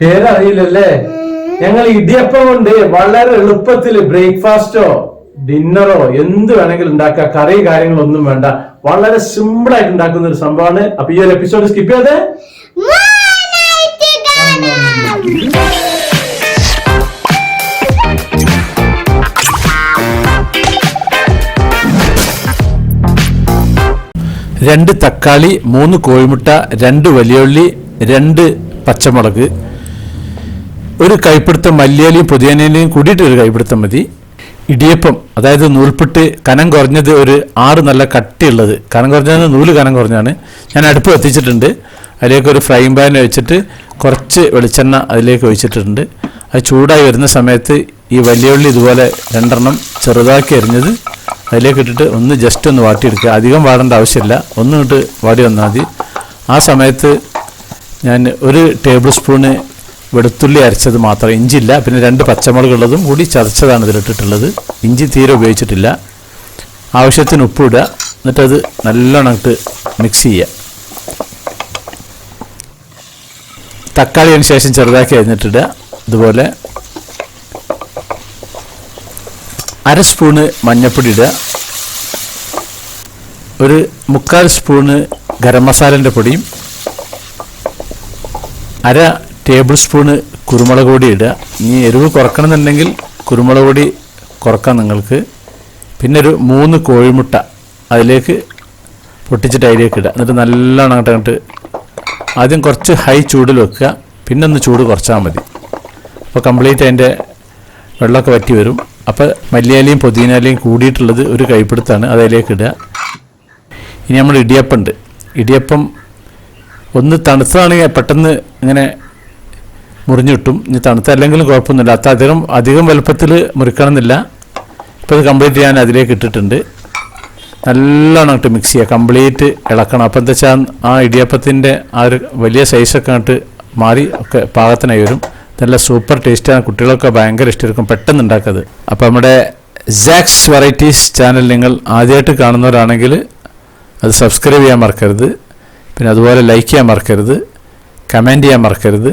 പേരറിയില്ലല്ലേ? ഞങ്ങൾ ഇടിയപ്പം കൊണ്ട് വളരെ എളുപ്പത്തിൽ ബ്രേക്ക്ഫാസ്റ്റോ ഡിന്നറോ എന്ത് വേണമെങ്കിലും ഉണ്ടാക്കാം കറി കാര്യങ്ങളൊന്നും വേണ്ട. വളരെ സിമ്പിൾ ആയിട്ട് ഉണ്ടാക്കുന്ന ഒരു സംഭവമാണ്. അപ്പൊ ഈ ഒരു എപ്പിസോഡ് സ്കിപ്പ് ചെയ്തേ രണ്ട് തക്കാളി മൂന്ന് കോഴിമുട്ട രണ്ട് വലിയുള്ളി രണ്ട് പച്ചമുളക്. ഒരു കൈപ്പിടുത്തം മല്ലിയാലയും പുതിയനയിലയും കൂടിയിട്ട് ഒരു കൈപ്പിടുത്തം മതി. ഇടിയപ്പം അതായത് നൂൽപുട്ട് കനം കുറഞ്ഞത് ഒരു ആറ് നല്ല കട്ടിയുള്ളത്. കനം കുറഞ്ഞത് നൂൽ കനം കുറഞ്ഞാണ് ഞാൻ അടുപ്പ് കത്തിച്ചിട്ടുണ്ട്. അതിലേക്ക് ഒരു ഫ്രൈ പാൻ വെച്ചിട്ട് കുറച്ച് വെളിച്ചെണ്ണ അതിലേക്ക് ഒഴിച്ചിട്ടുണ്ട് അത് ചൂടായി വരുന്ന സമയത്ത് ഈ വലിയ ഉള്ളി ഇതുപോലെ രണ്ടെണ്ണം ചെറുതാക്കി എറിഞ്ഞത് അതിലേക്ക് ഇട്ടിട്ട് ഒന്ന് ജസ്റ്റ് ഒന്ന് വാട്ടിയെടുക്കുക. അധികം വാടേണ്ട ആവശ്യമില്ല. ഒന്ന് ഇട്ട് വാടി വന്നാൽ മതി. ആ സമയത്ത് ഞാൻ ഒരു ടേബിൾ സ്പൂണ് വെളുത്തുള്ളി അരച്ചത് മാത്രം ഇഞ്ചില്ല പിന്നെ രണ്ട് പച്ചമുളകുള്ളതും കൂടി ചതച്ചതാണ് ഇതിലിട്ടിട്ടുള്ളത്. ഇഞ്ചി തീരെ ഉപയോഗിച്ചിട്ടില്ല. ആവശ്യത്തിന് ഉപ്പിടുക എന്നിട്ടത് നല്ലോണം ഇട്ട് മിക്സ് ചെയ്യുക. തക്കാളി അതിന് ശേഷം ചെറുതാക്കി അരിഞ്ഞിട്ടിടുക. ഇതുപോലെ അര സ്പൂണ് മഞ്ഞൾപ്പൊടി ഇടുക. ഒരു മുക്കാൽ സ്പൂണ് ഗരം മസാലന്റെ പൊടിയും അര ടേബിൾ സ്പൂണ് കുരുമുളക് പൊടി ഇടുക. ഇനി എരിവ് കുറക്കണമെന്നുണ്ടെങ്കിൽ കുരുമുളക് പൊടി കുറക്കാം നിങ്ങൾക്ക്. പിന്നെ ഒരു മൂന്ന് കോഴിമുട്ട അതിലേക്ക് പൊട്ടിച്ചിട്ട് അതിലേക്ക് ഇടുക. എന്നിട്ട് നല്ലോണം അങ്ങോട്ട് അങ്ങോട്ട് ആദ്യം കുറച്ച് ഹൈ ചൂടിൽ വെക്കുക. പിന്നെ ഒന്ന് ചൂട് കുറച്ചാൽ മതി. അപ്പോൾ കംപ്ലീറ്റ് അതിന്റെ വെള്ളമൊക്കെ വറ്റി വരും. അപ്പോൾ മല്ലിയാലയും പുതിനയിലയും കൂടിയിട്ടുള്ളത് ഒരു കൈപ്പിടുത്താണ്. അത് അതിലേക്ക് ഇടുക. ഇനി നമ്മൾ ഇടിയപ്പം ഉണ്ട്. ഇടിയപ്പം ഒന്ന് തണുത്തതാണെങ്കിൽ പെട്ടെന്ന് ഇങ്ങനെ മുറിഞ്ഞു കിട്ടും ഇനി തണുത്തല്ലെങ്കിലും കുഴപ്പമൊന്നുമില്ല. അത്ര അധികം അധികം വലുപ്പത്തിൽ മുറിക്കണമെന്നില്ല. ഇപ്പോൾ ഇത് കംപ്ലീറ്റ് ഞാൻ അതിലേക്ക് ഇട്ടിട്ടുണ്ട്. നല്ലോണം ഇട്ട് മിക്സ് ചെയ്യുക കംപ്ലീറ്റ് ഇളക്കണം. അപ്പം എന്താ വെച്ചാൽ ആ ഇടിയപ്പത്തിന്റെ ആ ഒരു വലിയ സൈസൊക്കെ ആയിട്ട് മാറി ഒക്കെ പാകത്തിനായി വരും. നല്ല സൂപ്പർ ടേസ്റ്റാണ് കുട്ടികളൊക്കെ ഭയങ്കര ഇഷ്ടമായിരിക്കും പെട്ടെന്ന് ഉണ്ടാക്കുന്നത് അപ്പോൾ നമ്മുടെ സാക്സ് വെറൈറ്റീസ് ചാനൽ നിങ്ങൾ ആദ്യമായിട്ട് കാണുന്നവരാണെങ്കിൽ അത് സബ്സ്ക്രൈബ് ചെയ്യാൻ മറക്കരുത്. പിന്നെ അതുപോലെ ലൈക്ക് ചെയ്യാൻ മറക്കരുത്. കമന്റ് ചെയ്യാൻ മറക്കരുത്.